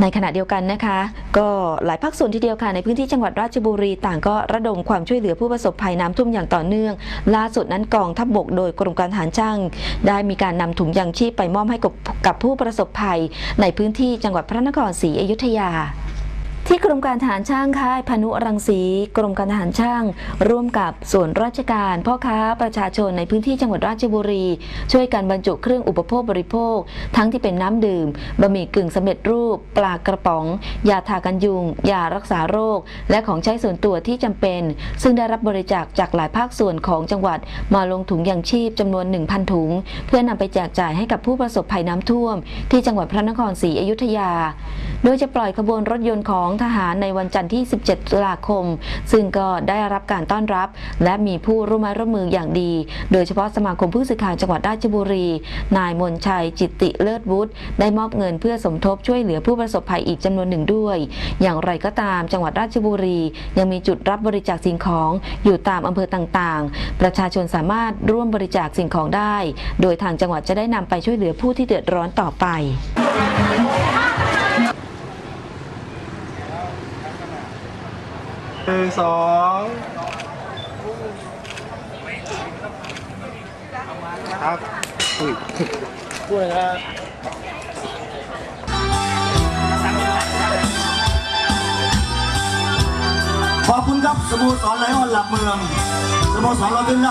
ในขณะเดียวกันนะคะ ก็หลายภาคส่วนทีเดียวค่ะในพื้นที่จังหวัดราชบุรีต่างก็ระดมความช่วยเหลือผู้ประสบภัยน้ำท่วมอย่างต่อเนื่อง ล่าสุดนั้นกองทัพบบกโดยกรมการทหารช่าง ได้มีการนำถุงยางชีพไปมอบให้กับกับผู้ประสบภัย ในพื้นที่จังหวัดพระนครศรีอยุธยา ที่กรมการทหารช่างค่ายพานุรังสีกรมการทหารช่าง ร่วมกับส่วนราชการ พ่อค้าประชาชนในพื้นที่จังหวัดราชบุรี ช่วยกันบรรจุเครื่องอุปโภคบริโภค ทั้งที่เป็นน้ำดื่มบะหมี่กึ่งสำเร็จรูป ปลากระป๋อง ยาทากันยุง ยารักษาโรค และของใช้ส่วนตัวที่จำเป็น ซึ่งได้รับบริจาคจากหลายภาคส่วนของจังหวัด มาลงถุงยางชีพจำนวน 1,000 ถุง เพื่อนำไปแจกจ่ายให้กับผู้ประสบภัยน้ำท่วม ที่จังหวัดพระนครศรีอยุธยา โดยจะปล่อยขบวนรถยนต์ของทหารในวันจันทร์ที่ 17 ตุลาคม ซึ่งก็ได้รับการต้อนรับ และมีผู้ร่วมร่วมมืออย่างดี โดยเฉพาะสมาคมผู้สื่อข่าวจังหวัดราชบุรี นายมนชัยจิตติเลิศวุฒิได้มอบเงินเพื่อสมทบช่วยเหลือผู้ประสบภัยอีกจำนวนหนึ่งด้วย อย่างไรก็ตามจังหวัดราชบุรี ยังมีจุดรับบริจาคสิ่งของอยู่ตามอำเภอต่างๆ ประชาชนสามารถร่วมบริจาคสิ่งของได้ โดยทางจังหวัดจะได้นำไปช่วยเหลือผู้ที่เดือดร้อนต่อไป หนึ่งสองครับอุ้ยพูดเลยครับขอบคุณครับสโมสรไลออนหลักเมืองสโมสรเราเป็นราช